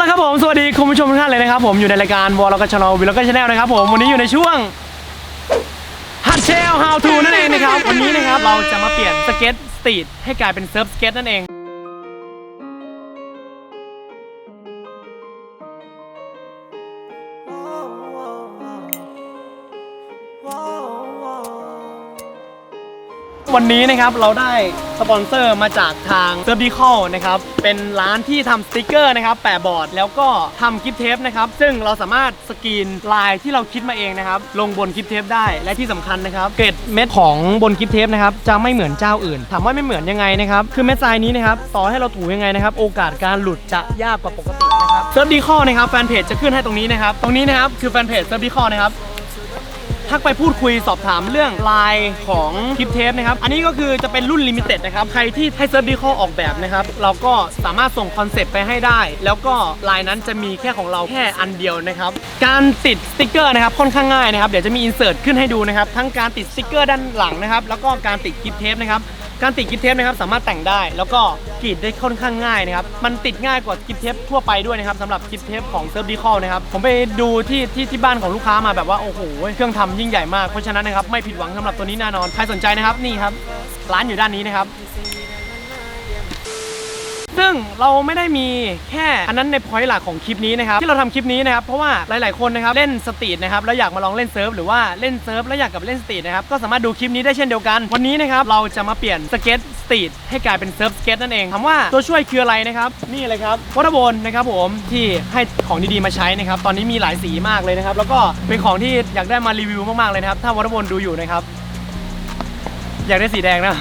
ละครับผม สวัสดีคุณผู้ชมทุกท่านเลยนะครับผมอยู่ในรายการวอลล็อกชาแนลวิลล์กชาแนลนะครับผมวันนี้อยู่ในช่วงฮัตเชลฮาวทูนั่นเองนะครับวันนี้นะครับเราจะมาเปลี่ยนสเก็ตสตรีทให้กลายเป็นเซิร์ฟสเก็ตนั่นเอง วันนี้นะครับเราได้สปอนเซอร์มาจากทาง s e r v i c a l นะครับเป็นร้านที่ทำสติกเกอร์นะครับแปะบอร์ดแล้วก็ทำกิฟเทปนะครับซึ่งเราสามารถสกรีนลายที่เราคิดมาเองนะครับลงบนกิฟเทปได้และที่สำคัญนะครับเกรดเม็ดของบนกิฟเทปนะครับจะไม่เหมือนเจ้าอื่นถามว่าไม่เหมือนยังไงนะครับคือเม็ดทรายนี้นะครับต่อให้เราถูยังไงนะครับโอกาสการหลุดจะยากกว่าปกตินะครับ s e r v i c a l นะครับแฟนเพจจะขึ้นให้ตรงนี้นะครับตรงนี้นะครับคือแฟนเพจ s e r v i c a l นะครับ ทักไปพูดคุยสอบถามเรื่องลายของคลิปเทปนะครับ อันนี้ก็คือจะเป็นรุ่นลิมิเต็ดนะครับ ใครที่ให้เซอร์ฟดีคอออกแบบนะครับ เราก็สามารถส่งคอนเซปต์ไปให้ได้ แล้วก็ลายนั้นจะมีแค่ของเราแค่อันเดียวนะครับ การติดสติกเกอร์นะครับค่อนข้างง่ายนะครับ เดี๋ยวจะมีอินเสิร์ตขึ้นให้ดูนะครับ ทั้งการติดสติกเกอร์ด้านหลังนะครับ แล้วก็การติดคลิปเทปนะครับ การติดกิฟเทปนะครับสามารถแต่งได้ แล้วก็กรีดได้ค่อนข้างง่ายนะครับมันติดง่ายกว่ากิฟเทปทั่วไปด้วยนะครับสำหรับกิฟเทปของเซิร์ฟดีคอลนะครับผมไปดูที่ที่ที่บ้านของลูกค้ามาแบบว่าโอ้โหเครื่องทำยิ่งใหญ่มากเพราะฉะนั้นนะครับไม่ผิดหวังสำหรับตัวนี้แน่นอนใครสนใจนะครับนี่ครับร้านอยู่ด้านนี้นะครับ ซึ่งเราไม่ได้มีแค่อันนั้นในพอยต์หลักของคลิปนี้นะครับที่เราทำคลิปนี้นะครับเพราะว่าหลาย ๆคนนะครับเล่นสตรีทนะครับแล้วอยากมาลองเล่นเซิร์ฟหรือว่าเล่นเซิร์ฟแล้วอยากกลับเล่นสตรีทนะครับก็สามารถดูคลิปนี้ได้เช่นเดียวกัน วันนี้นะครับเราจะมาเปลี่ยนสเก็ตสตรีทให้กลายเป็นเซิร์ฟสเก็ตนั่นเองถามว่าตัวช่วยคืออะไรนะครับนี่เลยครับวัตบนนะครับผมที่ให้ของดีๆมาใช้นะครับตอนนี้มีหลายสีมากเลยนะครับแล้วก็เป็นของที่อยากได้มารีวิวมากๆเลยนะครับถ้าวัตบนดูอยู่นะครับอยากได้สีแดงนะ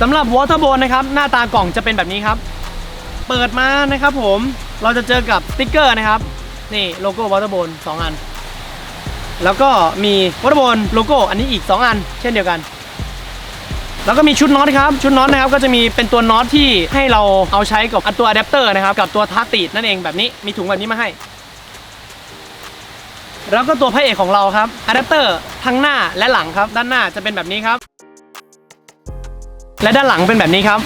สำหรับวอเตอร์โบนนะครับหน้าตากล่องจะเป็นแบบนี้ครับ เปิดมานะครับผมเราจะเจอกับสติ๊กเกอร์นะครับนี่โลโก้วอเตอร์โบนสองอัน แล้วก็มีวอเตอร์โบนโลโก้อันนี้อีก 2 อัน เช่นเดียวกัน แล้วก็มีชุดน็อตครับชุดน็อตนะครับก็จะมีเป็นตัวน็อตที่ให้เราเอาใช้กับตัวอะแดปเตอร์นะครับกับตัวทักตีดนั่นเองแบบนี้มีถุงแบบนี้มาให้แล้วก็ตัวพระเอกของเราครับอะแดปเตอร์ทั้งหน้าและหลังครับ ด้านหน้าจะเป็นแบบนี้ครับ และด้านหลังเป็นแบบนี้ครับ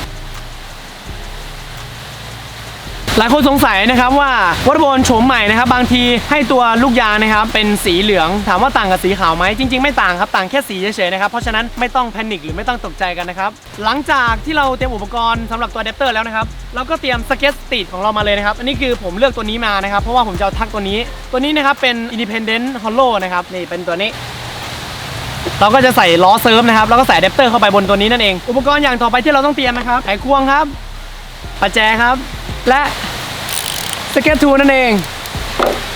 หลายคนสงสัยนะครับว่าวัตบอลโฉมใหม่นะครับ บางทีให้ตัวลูกยางนะครับเป็นสีเหลืองถามว่าต่างกับสีขาวไหมจริง ๆ ไม่ต่างครับต่างแค่สีเฉยๆนะครับเพราะฉะนั้นไม่ต้องแพนิคหรือไม่ต้องตกใจกันนะครับหลังจากที่เราเตรียมอุปกรณ์สำหรับตัวอะแดปเตอร์แล้วนะครับเราก็เตรียมสเก็ตสตรีทของเรามาเลยนะครับอันนี้คือผมเลือกตัวนี้มานะครับเพราะว่าผมจะเอาทักตัวนี้ ตัวนี้นะครับเป็น Independent Hollow นะครับนี่เป็นตัวนี้ เราก็จะใส่ล้อเซิร์ฟนะครับแล้วก็ใส่อะแดปเตอร์เข้าไปบนตัวนี้นั่นเอง อุปกรณ์อย่างต่อไปที่เราต้องเตรียมนะครับไขควงครับประแจครับ และสเก็ตทูนั่นเอง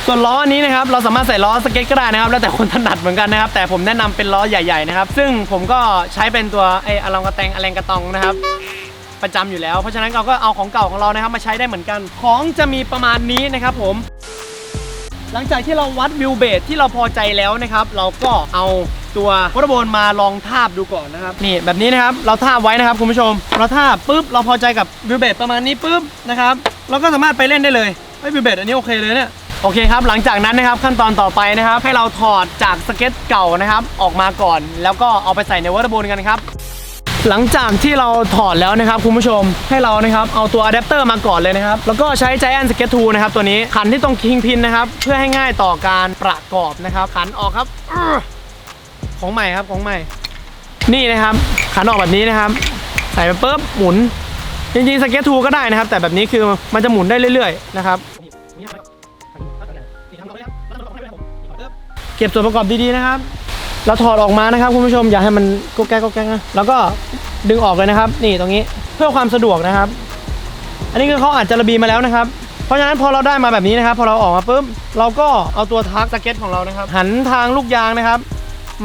ส่วนล้ออันนี้นะครับ เราสามารถใส่ล้อสเก็ตก็ได้นะครับ แล้วแต่คนถนัดเหมือนกันนะครับ แต่ผมแนะนำเป็นล้อใหญ่ๆนะครับ ซึ่งผมก็ใช้เป็นตัวไอ้อลองกระแตงอแรงกระตองนะครับ ประจำอยู่แล้ว เพราะฉะนั้นเราก็เอาของเก่าของเรานะครับมาใช้ได้เหมือนกัน ของจะมีประมาณนี้นะครับผม หลังจากที่เราวัดวิวเบสที่เราพอใจแล้วนะครับ เราก็เอา ตัววัตโบนมาลองทาบดูก่อนนะครับนี่แบบนี้นะครับเราทาบไว้นะครับคุณผู้ชม เราทาบปุ๊บเราพอใจกับวิวเบสประมาณนี้ปุ๊บนะครับเราก็สามารถไปเล่นได้เลยไอ้วิวเบสอันนี้โอเคเลยเนี่ยโอเคครับ หลังจากนั้นนะครับขั้นตอนต่อไปนะครับ ให้เราถอดจากสเก็ตเก่านะครับ ออกมาก่อน แล้วก็เอาไปใส่ในวัตโบนกันครับ หลังจากที่เราถอดแล้วนะครับคุณผู้ชมให้เรานะครับเอาตัวอะแดปเตอร์มาก่อนเลยนะครับ แล้วก็ใช้ Giant Skate 2นะครับตัวนี้ขันที่ตรงคิงพินนะครับ เพื่อให้ง่ายต่อการประกอบนะครับขันออกครับ ของใหม่ครับของใหม่ นี่นะครับขันออกแบบนี้นะครับ ใส่ไปปุ๊บหมุน จริงๆสเก็ตทูก็ได้นะครับ แต่แบบนี้คือมันจะหมุนได้เรื่อยๆนะครับเก็บส่วนประกอบดีๆนะครับเราถอดออกมานะครับคุณผู้ชมอย่าให้มันก็แก๊กก็แก๊กนะแล้วก็ดึงออกเลยนะครับ นี่ตรงนี้เพื่อความสะดวกนะครับ อันนี้คือเขาอาจจะระบีมาแล้วนะครับเพราะฉะนั้นพอเราได้มาแบบนี้นะครับ พอเราออกมาปุ๊บเราก็เอาตัวทักสเก็ตของเรานะครับ หันทางลูกยางนะครับ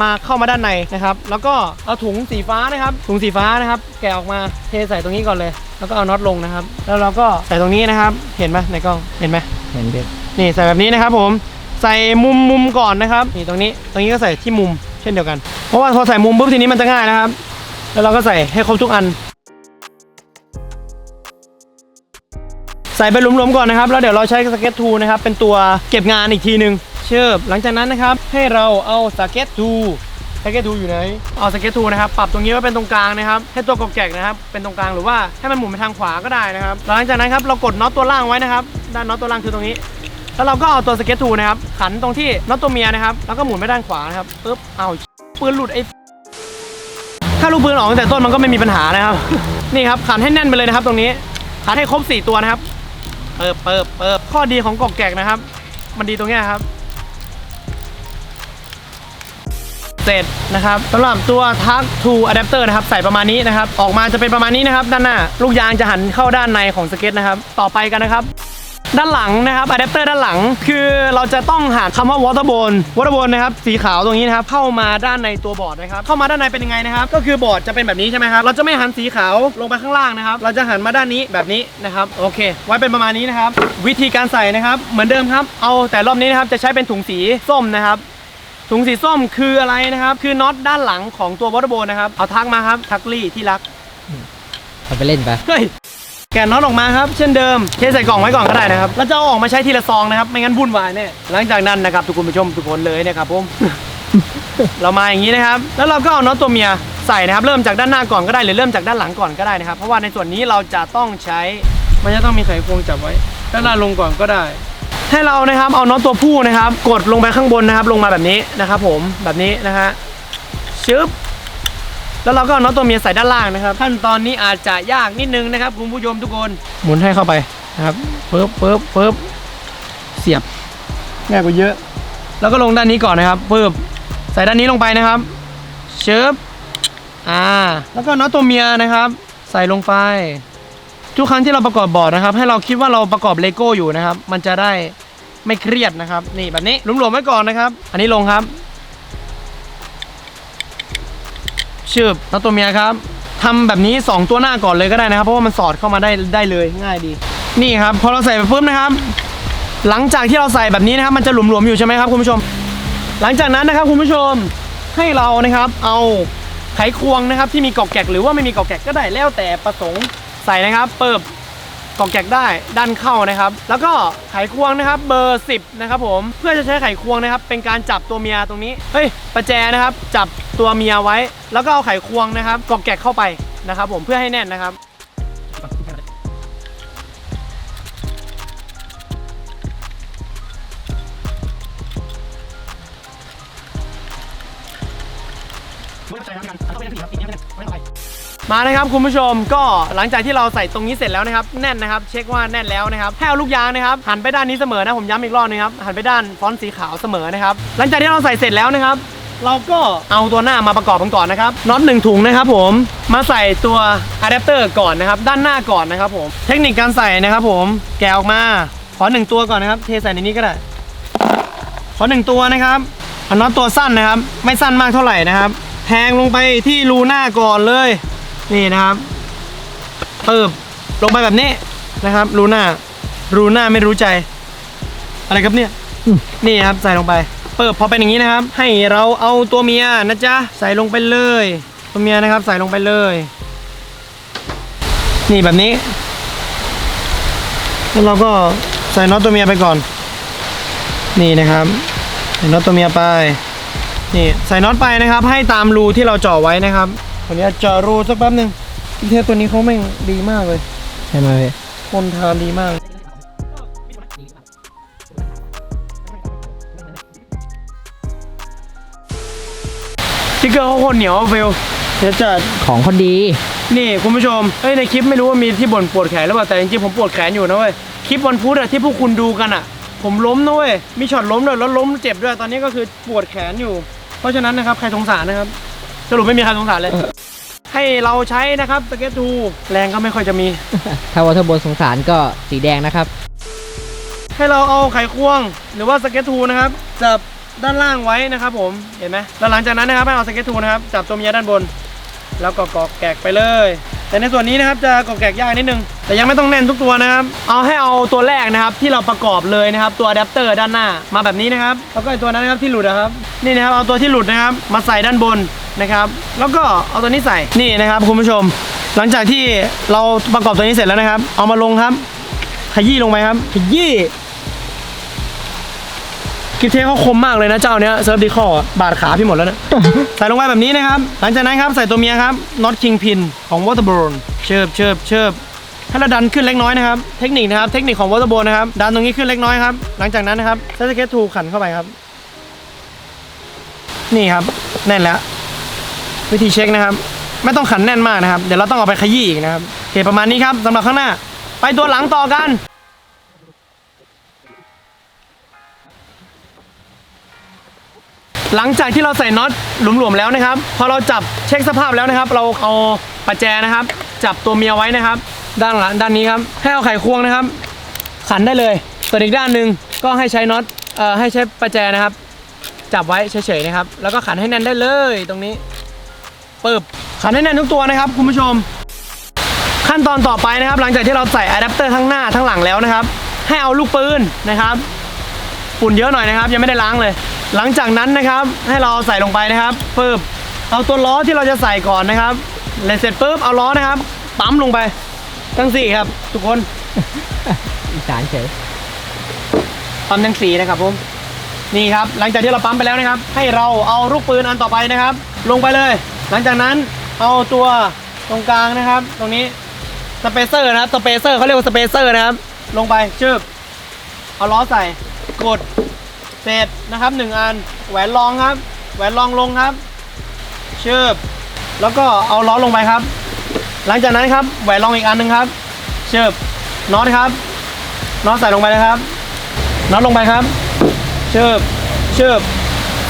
มาเข้ามาด้านในนะครับ แล้วก็เอาถุงสีฟ้านะครับ ถุงสีฟ้านะครับ แกะออกมาเทใส่ตรงนี้ก่อนเลย แล้วก็เอาน็อตลงนะครับ แล้วเราก็ใส่ตรงนี้นะครับ เห็นไหมในกล้อง เห็นไหมเห็นเด็กนี่ใส่แบบนี้นะครับผม ใส่มุมมุมก่อนนะครับ นี่ตรงนี้ ตรงนี้ก็ใส่ที่มุมเช่นเดียวกัน เพราะว่าพอใส่มุมปุ๊บทีนี้มันจะง่ายนะครับ แล้วเราก็ใส่ให้ครบทุกอัน ใส่ไปหลวมๆก่อนนะครับ แล้วเดี๋ยวเราใช้สเก็ตทูนะครับ เป็นตัวเก็บงานอีกทีหนึ่ง เชิบหลังจากนั้นนะครับให้เราเอาสเก็ตทูสเก็ตทูอยู่ไหน เอาสเก็ตทูนะครับปรับตรงนี้ไว้เป็นตรงกลางนะครับให้ตัวกบแกกนะครับเป็นตรงกลางหรือว่าให้มันหมุนไปทางขวาก็ได้นะครับหลังจากนั้นครับเรากดน็อตตัวล่างไว้นะครับด้านน็อตตัวล่างคือตรงนี้แล้วเราก็เอาตัวสเก็ตทูนะครับขันตรงที่น็อตตัวเมียนะครับแล้วก็หมุนไปด้านขวานะครับปึ๊บเอาปืนหลุดไอ้ถ้าลูกปืนออกตั้งแต่ต้นมันก็ไม่มีปัญหานะครับ นี่ครับขันให้แน่นไปเลยนะครับ ตรงนี้ขันให้ครบ 4 ตัวนะครับเปิบเปิบเปิบข้อดีของกอกแกกนะครับ มันดีตรงนี้ครับ เสร็จนะครับสำหรับตัวทักทูอะแดปเตอร์นะครับใส่ประมาณนี้นะครับ ออกมาจะเป็นประมาณนี้นะครับ ด้านหน้า ลูกยางจะหันเข้าด้านในของสเก็ตนะครับ ต่อไปกันนะครับด้านหลังนะครับอะแดปเตอร์ด้านหลังคือเราจะต้องหาคำว่าวอเตอร์โบนวอเตอร์โบนนะครับสีขาวตรงนี้นะครับเข้ามาด้านในตัวบอร์ดนะครับเข้ามาด้านในเป็นยังไงนะครับก็คือบอร์ดจะเป็นแบบนี้ใช่ไหมครับเราจะไม่หันสีขาวลงไปข้างล่างนะครับเราจะหันมาด้านนี้แบบนี้นะครับโอเค ไว้เป็นประมาณนี้นะครับวิธีการใส่นะครับเหมือนเดิมครับเอาแต่รอบนี้นะครับจะใช้เป็นถุงสีส้มนะครับ ถุงสีส้มคืออะไรนะครับ คือน็อตด้านหลังของตัววอเตอร์โบนนะครับ เอาทักมาครับ ทักลี่ที่รักเอาไปเล่นไปเฮ้ยแกะน็อตออกมาครับ เช่นเดิมเทใส่กล่องไว้ก่อนก็ได้นะครับ แล้วจะเอาออกมาใช้ทีละซองนะครับ ไม่งั้นวุ่นวายแน่หลังจากนั้นนะครับทุกคนผู้ชมทุกคนเลยนะครับผม เรามาอย่างนี้นะครับ แล้วเราก็เอาน็อตตัวเมียใส่นะครับ เริ่มจากด้านหน้าก่อนก็ได้หรือเริ่มจากด้านหลังก่อนก็ได้นะครับ เพราะว่าในส่วนนี้เราจะต้องใช้ มันจะต้องมีไขควงจับไว้ ด้านหน้าลงก่อนก็ได้ ให้เรานะครับเอาน็อตตัวผู้นะครับ กดลงไปข้างบนนะครับ ลงมาแบบนี้นะครับ ผมแบบนี้นะฮะชึบแล้วเราก็เอาน็อตตัวเมียใส่ด้านล่างนะครับ ขั้นตอนนี้อาจจะยากนิดนึงนะครับคุณผู้ชมทุกคนหมุนให้เข้าไปนะครับปึ๊บปึ๊บปึ๊บเสียบง่ายกว่าเยอะ แล้วก็ลงด้านนี้ก่อนนะครับปึ๊บใส่ด้านนี้ลงไปนะครับเชิบอ่าแล้วก็น็อตตัวเมียนะครับ ใส่ลงไป ทุกครั้งที่เราประกอบบอร์ดนะครับ ให้เราคิดว่าเราประกอบเลโก้อยู่นะครับ มันจะได้ไม่เครียดนะครับ นี่แบบนี้หลวมๆไว้ก่อนนะครับ อันนี้ลงครับชืบแล้วตัวเมียครับทำแบบนี้ 2 ตัวหน้าก่อนเลยก็ได้นะครับ เพราะว่ามันสอดเข้ามาได้ได้เลยง่ายดี นี่ครับ พอเราใส่ไปปุ๊บนะครับ หลังจากที่เราใส่แบบนี้นะครับ มันจะหลวมๆอยู่ใช่ไหมครับคุณผู้ชม หลังจากนั้นนะครับคุณผู้ชมให้เรานะครับ เอาไขควงนะครับ ที่มีกอกแกกหรือว่าไม่มีกอกแกกก็ได้แล้วแต่ประสงค์ ใส่นะครับเปิบกอกแกกได้ดันเข้านะครับ แล้วก็ไขควงนะครับเบอร์ 10 นะครับผมเพื่อจะใช้ไขควงนะครับ เป็นการจับตัวเมียตรงนี้เฮ้ยประแจนะครับ จับตัวเมียไว้ แล้วก็เอาไขควงนะครับกอกแกกเข้าไปนะครับ ผมเพื่อให้แน่นนะครับ มานะครับคุณผู้ชมก็หลังจากที่เราใส่ตรงนี้เสร็จแล้วนะครับแน่นนะครับเช็คว่าแน่นแล้วนะครับให้เอาลูกยางนะครับหันไปด้านนี้เสมอนะผมย้ำอีกรอบนึงครับหันไปด้านฟอนต์สีขาวเสมอนะครับหลังจากที่เราใส่เสร็จแล้วนะครับเราก็เอาตัวหน้ามาประกอบกันก่อนนะครับน็อตหนึ่งถุงนะครับผมมาใส่ตัวอะแดปเตอร์ก่อนนะครับด้านหน้าก่อนนะครับผมเทคนิคการใส่นะครับผมแกะออกมาขอหนึ่งตัวก่อนนะครับเทใส่ในนี้ก็ได้ขอหนึ่งตัวนะครับเอาน็อตตัวสั้นนะครับ ไม่สั้นมากเท่าไหร่นะครับแทงลงไปที่รูหน้าก่อนเลย นี่นะครับเปิบลงไปแบบนี้นะครับรูหน้ารูหน้าไม่รู้ใจ อะไรครับเนี่ยนี่ครับใส่ลงไป เปิบพอเป็นอย่างนี้นะครับ ให้เราเอาตัวเมียนะจ๊ะใส่ลงไปเลย ตัวเมียนะครับ ใส่ลงไปเลย นี่แบบนี้แล้วเราก็ใส่น็อตตัวเมียไปก่อน นี่นะครับใส่น็อตตัวเมียไป นี่ใส่น็อตไปนะครับ ให้ตามรูที่เราเจาะไว้นะครับ ตัวนี้เจาะรูสักแป๊บหนึงดีเทลตัวนี้เขาแม่งดีมากเลย ใช่ไหมพี่คนทานดีมากสติ๊กเกอร์เขาโคนเหนียวเฟลเดี๋ยวจัดของเขาดี นี่คุณผู้ชมเอ้ยในคลิปไม่รู้ว่ามีที่บ่นปวดแขนหรือเปล่าแต่จริงๆผมปวดแขนอยู่นะเว้ยคลิปวันพุธอะที่พวกคุณดูกันอะผมล้มนะเว้ยมีช็อตล้มด้วยแล้วล้มเจ็บด้วยตอนนี้ก็คือปวดแขนอยู่ เพราะฉะนั้นนะครับใครสงสารนะครับ สรุปไม่มีใครสงสารเลย ให้เราใช้นะครับสเก็ตทูแรงก็ไม่ค่อยจะมี ถ้าวอเทอร์โบนสงสารก็สีแดงนะครับ ให้เราเอาไขควงหรือว่าสเก็ตทูนะครับจับด้านล่างไว้นะครับผมเห็นไหมแล้วหลังจากนั้นนะครับให้เอาสเก็ตทูนะครับจับตัวเมียด้านบน แล้วก็กอกแกกไปเลย แต่ในส่วนนี้นะครับจะกอกแกกยากนิดนึงแต่ยังไม่ต้องแน่นทุกตัวนะครับ เอาให้เอาตัวแรกนะครับที่เราประกอบเลยนะครับตัวอะแดปเตอร์ด้านหน้ามาแบบนี้นะครับแล้วก็ไอ้ตัวนั้นนะครับที่หลุดนะครับนี่นะครับเอาตัวที่หลุดนะครับมาใส่ด้านบน นะครับ แล้วก็เอาตัวนี้ใส่นี่นะครับคุณผู้ชม หลังจากที่เราประกอบตัวนี้เสร็จแล้วนะครับ เอามาลงครับขยี้ลงไปครับขยี้กิฟเทเขาคมมากเลยนะเจ้าเนี้ยเซิร์ฟดีคอบาดขาพี่หมดแล้วนะ ใส่ลงไปแบบนี้นะครับ หลังจากนั้นครับใส่ตัวเมียครับน็อตคิงพินของวอเตอร์บ r รนเชิบเชิบเชิบให้เราดันขึ้นเล็กน้อยนะครับ เทคนิคนะครับ เทคนิคของวอเตอร์โบนะครับ ดันตรงนี้ขึ้นเล็กน้อยครับ หลังจากนั้นนะครับใช้สเก็ตทูขันเข้าไปครับ นี่ครับแน่นแล้ว วิธีเช็คนะครับ ไม่ต้องขันแน่นมากนะครับ เดี๋ยวเราต้องเอาไปขยี้อีกนะครับโอเคประมาณนี้ครับสำหรับข้างหน้า ไปตัวหลังต่อกันหลังจากที่เราใส่น็อตหลวมๆแล้วนะครับ พอเราจับเช็คสภาพแล้วนะครับ เราเอาประแจนะครับ จับตัวเมียไว้นะครับ ด้านหลังด้านนี้ครับให้เอาไขควงนะครับ ขันได้เลยส่วนอีกด้านหนึ่งก็ให้ใช้น็อตเอ่อให้ใช้ประแจนะครับ จับไว้เฉยๆนะครับ แล้วก็ขันให้แน่นได้เลยตรงนี้ ปึ๊บขันให้แน่นทุกตัวนะครับคุณผู้ชม ขั้นตอนต่อไปนะครับ หลังจากที่เราใส่อะแดปเตอร์ทั้งหน้าทั้งหลังแล้วนะครับ ให้เอาลูกปืนนะครับฝุ่นเยอะหน่อยนะครับ ยังไม่ได้ล้างเลย หลังจากนั้นนะครับให้เราใส่ลงไปนะครับปึ๊บเอาตัวล้อที่เราจะใส่ก่อนนะครับเลยเสร็จปุ๊บเอาล้อนะครับปั๊มลงไปทั้งสี่ครับ ทุกคนอีสานเฉยปั๊มทั้งสี่นะครับผมนี่ครับ หลังจากที่เราปั๊มไปแล้วนะครับ ให้เราเอาลูกปืนอันต่อไปนะครับ ลงไปเลย หลังจากนั้นเอาตัวตรงกลางนะครับ ตรงนี้สเปเซอร์นะครับสเปเซอร์เขาเรียกว่าสเปเซอร์นะครับ ลงไปชึบเอาล้อใส่กดเสร็จนะครับหนึ่งอันแหวนรองครับ แหวนรองลงครับชึบแล้วก็เอาล้อลงไปครับ หลังจากนั้นครับแหวนรองอีกอันหนึ่งครับชึบน็อตครับน็อตใส่ลงไปนะครับน็อตลงไปครับเชิบเชิบ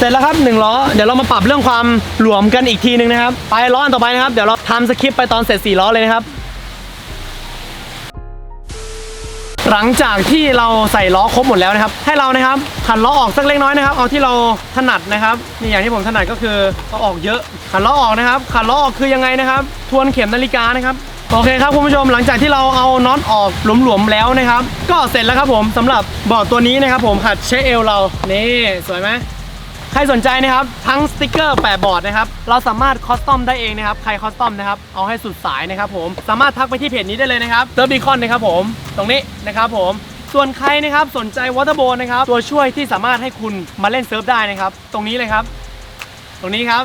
เสร็จแล้วครับหนึ่งล้อเดี๋ยวเรามาปรับเรื่องความหลวมกันอีกทีหนึ่งนะครับไปล้ออันต่อไปนะครับ เดี๋ยวเราทำสคริปต์ไปตอนเสร็จสี่ล้อเลยนะครับ หลังจากที่เราใส่ล้อครบหมดแล้วนะครับ ให้เรานะครับขันล้อออกสักเล็กน้อยนะครับ เอาที่เราถนัดนะครับนี่อย่างที่ผมถนัดก็คือเอาออกเยอะขันล้อออกนะครับขันล้อออกคือยังไงนะครับ ทวนเข็มนาฬิกานะครับโอเคครับคุณผู้ชมหลังจากที่เราเอาน็อตออกหลวมๆแล้วนะครับ ก็เสร็จแล้วครับผมสำหรับบอร์ดตัวนี้นะครับ ผมหัดเชคเอลเรานี่สวยไหม ใครสนใจนะครับ ทั้งสติกเกอร์แปะบอร์ดนะครับ เราสามารถคอสตอมได้เองนะครับ ใครคอสตอมนะครับ เอาให้สุดสายนะครับผม สามารถทักไปที่เพจนี้ได้เลยนะครับเติร์บีคอนนะครับผม ตรงนี้นะครับผม ส่วนใครนะครับสนใจวอเตอร์โบนะครับ ตัวช่วยที่สามารถให้คุณมาเล่นเซิร์ฟได้นะครับ ตรงนี้เลยครับ ตรงนี้ครับ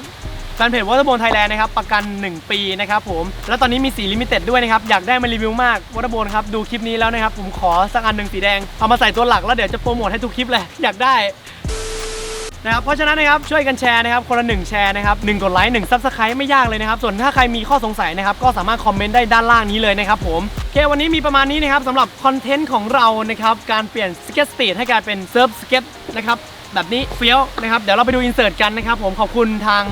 แฟนเพจวอเตอร์โบนไทยแลนด์นะครับประกัน 1 ปีนะครับผม แล้วตอนนี้มีสีลิมิเต็ดด้วยนะครับ อยากได้มารีวิวมากวอเตอร์โบนครับ ดูคลิปนี้แล้วนะครับ ผมขอสักอันหนึ่งสีแดง เอามาใส่ตัวหลักแล้วเดี๋ยวจะโปรโมทให้ทุกคลิปเลยอยากได้ นะครับเพราะฉะนั้นนะครับช่วยกันแชร์นะครับคนละหนึ่งแชร์นะครับหนึ่งกดไลค์หนึ่งซับสไครต์ไม่ยากเลยนะครับส่วนถ้าใครมีข้อสงสัยนะครับก็สามารถคอมเมนต์ได้ด้านล่างนี้เลยนะครับผมโอเควันนี้มีประมาณนี้นะครับสำหรับคอนเทนต์ของเรานะครับการเปลี่ยนสเก็ตสตรีทให้กลายเป็นเซิร์ฟสเก็ตนะครับแบบนี้เฟี้ยวนะครับเดี๋ยวเราไปดูอินเสิร์ตกันนะครับผมขอบคุณทาง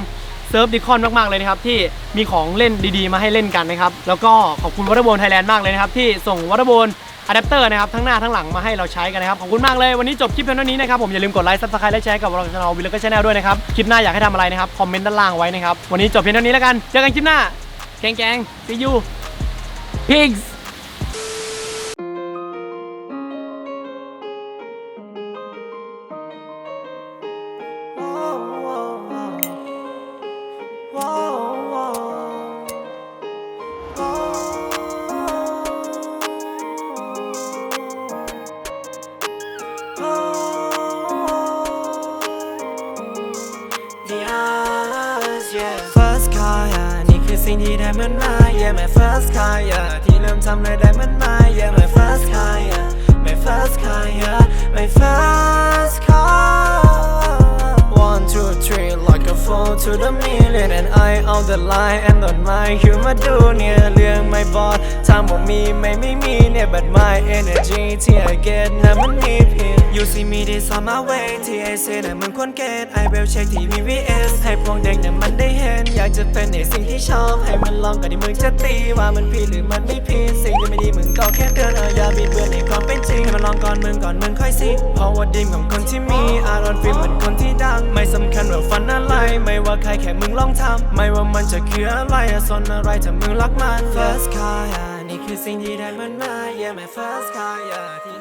เซิร์ฟดิคอนมาก ๆ เลยนะครับ ที่มีของเล่นดีๆ มาให้เล่นกันนะครับ แล้วก็ขอบคุณวอเตอร์โบนไทยแลนด์มากเลยนะครับ ที่ส่งวอเตอร์โบน อะแดปเตอร์นะครับทั้งหน้าทั้งหลังมาให้เราใช้กันนะครับขอบคุณมากเลยวันนี้จบคลิปเพียงเท่านี้นะครับผมอย่าลืมกดไลค์ซับสไครต์และแชร์กับเราช่องวิลเลอร์ชาแนลด้วยนะครับคลิปหน้าอยากให้ทำอะไรนะครับคอมเมนต์ด้านล่างไว้นะครับวันนี้จบเพียงเท่านี้แล้วกันเจอกันคลิปหน้าแกงแกง see you pigs car yeah นี่คือสิ่งที่ได้มันมา Yeah my first car yeah ที่เริ่มทำเลยได้มันมา Yeah my first car yeah my first car yeah my first car One two three like a four to the million and I on the line and on my human ดูเนี่ยเรื่องไม่บอดทำบ่มีไม่ไม่มีเนี่ย but my energy ที่ I get นะมันมีเพียง You see me this on my way ที่ I say นะมันควรเกต I will check ที่ VVS ให้พวกเด็กนี่ยมันได้เห็น อยากจะเป็นในสิ่งที่ชอบ ให้มันลองก่อนที่มึงจะตีว่ามันผิดหรือมันไม่ผิดสิ่งที่ไม่ดีมึงก็แค่เดินเอออย่าบิดเบือนในความเป็นจริงให้มันลองก่อนมึงก่อนมึงค่อยสิเพราะว่าดีมของคนที่มี I don't feel เหมือนคนที่ดังไม่สำคัญว่าฝันอะไร ไม่ว่าใครแค่มึงลองทำไม่ว่ามันจะคืออะไรอะสนอะไรถ้ามึงรักมัน First car yeah นี่คือสิ่งที่ได้มันมา Yeah my first car yeah